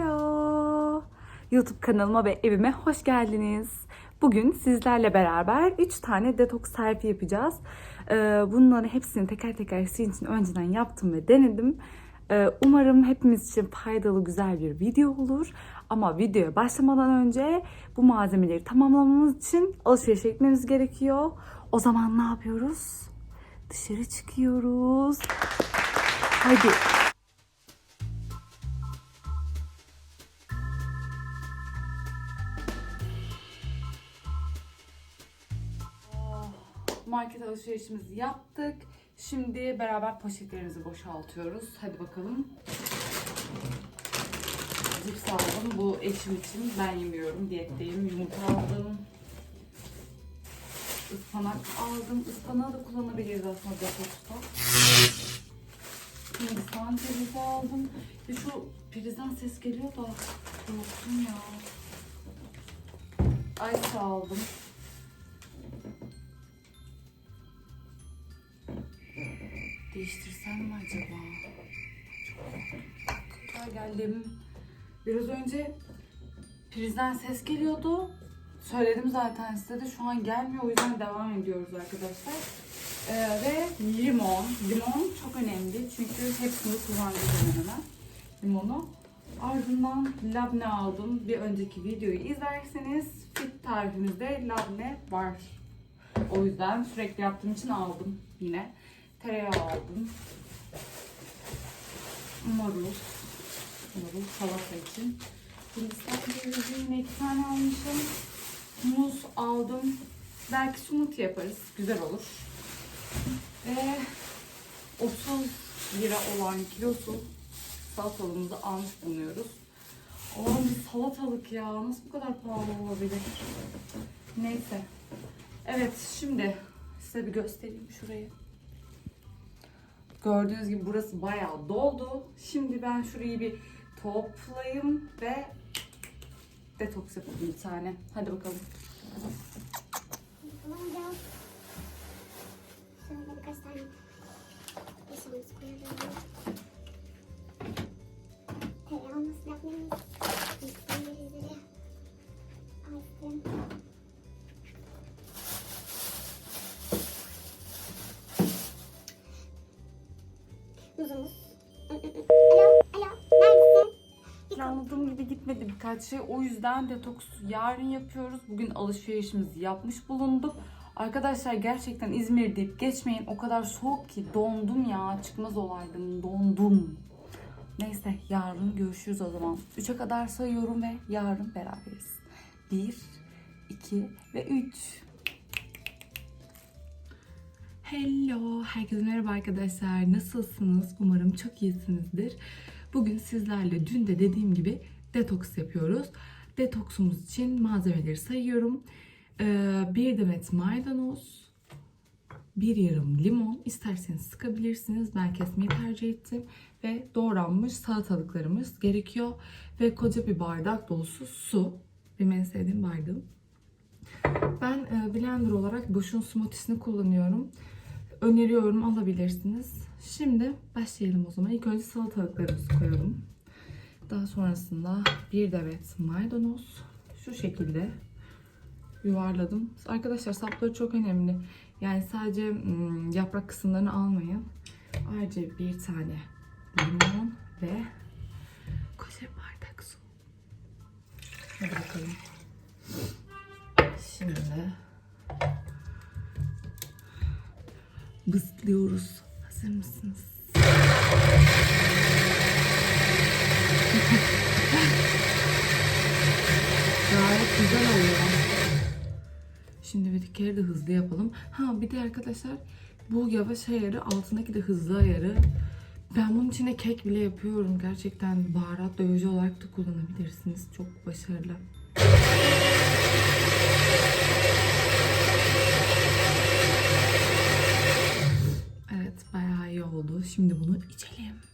Hello. YouTube kanalıma ve evime hoş geldiniz. Bugün sizlerle beraber 3 tane detoks selfie yapacağız. Ee, Bunları hepsini teker teker sizin için önceden yaptım ve denedim. Ee, Umarım hepimiz için faydalı güzel bir video olur. Ama videoya başlamadan önce bu malzemeleri tamamlamamız için alışveriş etmemiz gerekiyor. O zaman ne yapıyoruz? Dışarı çıkıyoruz. Hadi. Market alışverişimizi yaptık. Şimdi beraber poşetlerimizi boşaltıyoruz. Hadi bakalım. Cips aldım. Bu eşim için. Ben yemiyorum. Diyetteyim. Yumurta aldım. Ispanak aldım. Ispanağı da kullanabiliriz aslında detoksta. Hindistan cevizi aldım. Ya şu prizden ses geliyor da korktum ya. Ice aldım. Değiştirsem mi acaba? Çok geldim. Biraz önce prizden ses geliyordu. Söyledim zaten size de şu an gelmiyor. O yüzden devam ediyoruz arkadaşlar. Ee, ve limon. Limon çok önemli. Çünkü hepsini kullanacağız hemen hemen. Limonu. Ardından labne aldım. Bir önceki videoyu izlerseniz fit tarifimizde labne var. O yüzden sürekli yaptığım için aldım yine. Tereyağı aldım. Marul. Marul salata için. Hindistan cevizi yine iki tane almışım. Muz aldım. Belki smoothie yaparız. Güzel olur. Ve 30 lira olan kilosu salatalığımızı almış bulunuyoruz. Olan bir salatalık ya. Nasıl bu kadar pahalı olabilir? Neyse. Evet şimdi size bir göstereyim şurayı. Gördüğünüz gibi burası bayağı doldu. Şimdi ben şurayı bir toplayayım ve detoks yapalım bir tane. Hadi bakalım. Şöyle birkaç tane koyalım. Planladığım gibi gitmedi birkaç şey. O yüzden detoks yarın yapıyoruz. Bugün alışverişimizi yapmış bulunduk. Arkadaşlar gerçekten İzmir deyip geçmeyin. O kadar soğuk ki dondum ya. Çıkmaz olaydım. Dondum. Neyse yarın görüşürüz o zaman. 3'e kadar sayıyorum ve yarın beraberiz. 1, 2 ve 3. Hello, herkese merhaba arkadaşlar. Nasılsınız? Umarım çok iyisinizdir. Bugün sizlerle dün de dediğim gibi detoks yapıyoruz. Detoksumuz için malzemeleri sayıyorum. Ee, bir demet maydanoz, bir yarım limon. İsterseniz sıkabilirsiniz. Ben kesmeyi tercih ettim. Ve doğranmış salatalıklarımız gerekiyor. Ve koca bir bardak dolusu su. Benim en sevdiğim bardağım. Ben e, blender olarak Bosch'un smoothiesini kullanıyorum. Öneriyorum alabilirsiniz. Şimdi başlayalım o zaman. İlk önce salatalıklarımızı koyalım. Daha sonrasında bir demet maydanoz. Şu şekilde yuvarladım. Arkadaşlar sapları çok önemli. Yani sadece ım, yaprak kısımlarını almayın. Ayrıca bir tane limon ve koca bir bardak su. Hadi bakalım. Şimdi bızlıyoruz. Hazır mısınız? Gayet güzel oluyor. Şimdi bir kere de hızlı yapalım. Ha bir de arkadaşlar bu yavaş ayarı altındaki de hızlı ayarı. Ben bunun içine kek bile yapıyorum. Gerçekten baharat dövücü olarak da kullanabilirsiniz. Çok başarılı. Evet bayağı iyi oldu. Şimdi bunu içelim.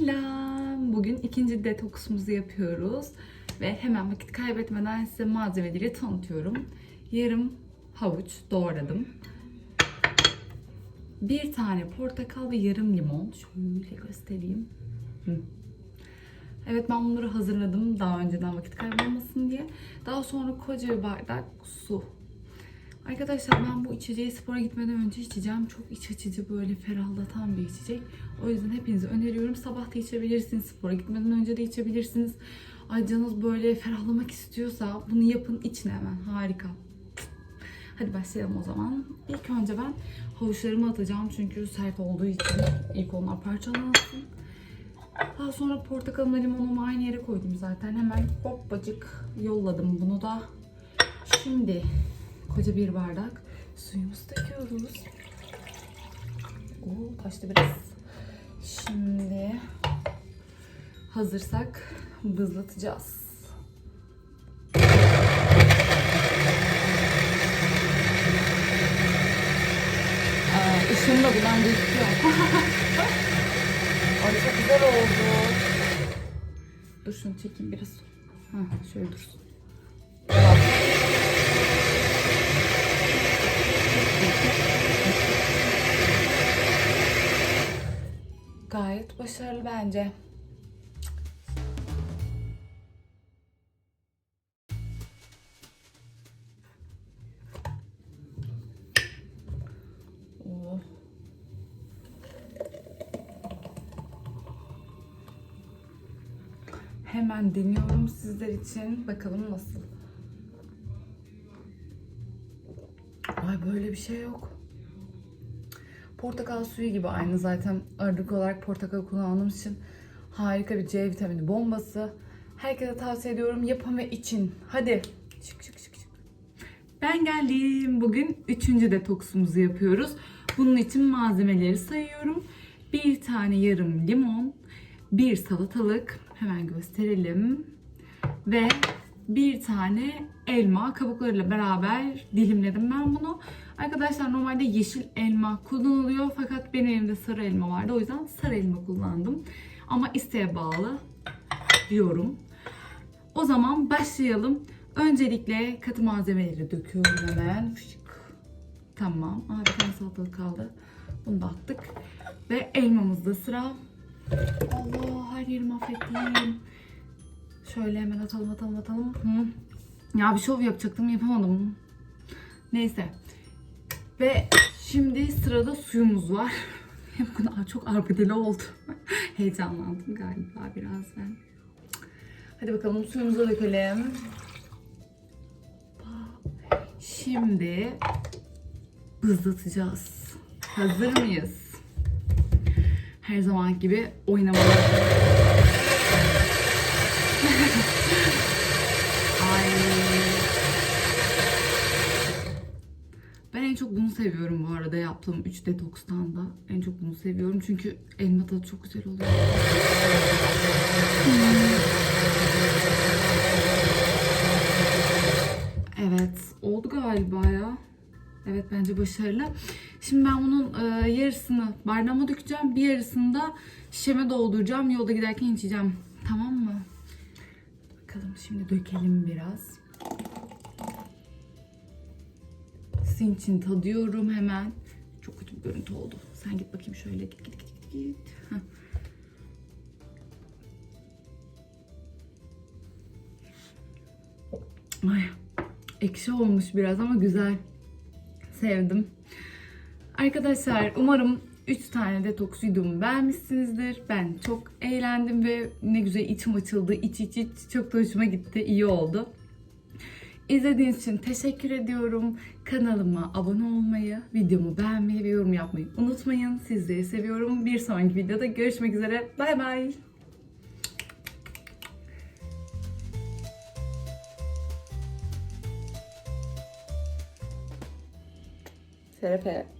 Selam. Bugün ikinci detoksumuzu yapıyoruz. Ve hemen vakit kaybetmeden size malzemeleri tanıtıyorum. Yarım havuç doğradım. Bir tane portakal ve yarım limon. Şöyle göstereyim. Evet ben bunları hazırladım daha önceden vakit kaybolmasın diye. Daha sonra koca bir bardak su. Arkadaşlar ben bu içeceği spora gitmeden önce içeceğim. Çok iç açıcı böyle ferahlatan bir içecek. O yüzden hepinize öneriyorum. Sabah da içebilirsiniz. Spora gitmeden önce de içebilirsiniz. Ay canınız böyle ferahlamak istiyorsa bunu yapın için hemen. Harika. Hadi başlayalım o zaman. İlk önce ben havuçlarımı atacağım çünkü sert olduğu için ilk onlar parçalansın. Daha sonra portakalımla limonumu aynı yere koydum zaten. Hemen hoppacık yolladım bunu da. Şimdi koca bir bardak suyumuzu döküyoruz. Oo taştı biraz. Şimdi hazırsak bızlatacağız. Aa, ışığım da buradan gözüküyor. Ay çok güzel oldu. Dur şunu çekeyim biraz. Ha, şöyle dursun. Gayet başarılı bence. Oo. Hemen deniyorum sizler için. Bakalım nasıl. Ay böyle bir şey yok. Portakal suyu gibi aynı zaten ağırlık olarak portakal kullandığım için harika bir C vitamini bombası. Herkese tavsiye ediyorum yapın ve için. Hadi. Şık şık şık şık. Ben geldim. Bugün üçüncü detoksumuzu yapıyoruz. Bunun için malzemeleri sayıyorum. Bir tane yarım limon, bir salatalık, hemen gösterelim. Ve bir tane elma kabuklarıyla beraber dilimledim ben bunu. Arkadaşlar normalde yeşil elma kullanılıyor fakat benim elimde sarı elma vardı. O yüzden sarı elma kullandım. Ama isteğe bağlı diyorum. O zaman başlayalım. Öncelikle katı malzemeleri döküyorum hemen. Tamam. Aa, bir tane salatalık kaldı. Bunu da attık. Ve elmamızda sıra. Allah her yeri mahvettim. Şöyle hemen atalım atalım atalım. Hı. Ya bir şov yapacaktım yapamadım. Neyse. Ve şimdi sırada suyumuz var. Bugün çok arbedeli oldu. Heyecanlandım galiba biraz ben. Hadi bakalım suyumuzu dökelim. Şimdi bızlatacağız. Hazır mıyız? Her zaman gibi oynamalar. Ay. Ben en çok bunu seviyorum bu arada yaptığım 3 detokstan da. En çok bunu seviyorum çünkü elma tadı çok güzel oluyor. Evet, oldu galiba ya. Evet bence başarılı. Şimdi ben bunun e, yarısını bardağıma dökeceğim. Bir yarısını da şişeme dolduracağım. Yolda giderken içeceğim. Tamam mı? Bakalım şimdi dökelim biraz. Sizin için tadıyorum hemen. Çok kötü bir görüntü oldu. Sen git bakayım şöyle git git git git. Heh. Ay, ekşi olmuş biraz ama güzel. Sevdim. Arkadaşlar umarım 3 tane detoks videomu beğenmişsinizdir. Ben çok eğlendim ve ne güzel içim açıldı. İç iç iç çok da hoşuma gitti. İyi oldu. İzlediğiniz için teşekkür ediyorum. Kanalıma abone olmayı, videomu beğenmeyi ve yorum yapmayı unutmayın. Sizleri seviyorum. Bir sonraki videoda görüşmek üzere. Bay bay. Serepe.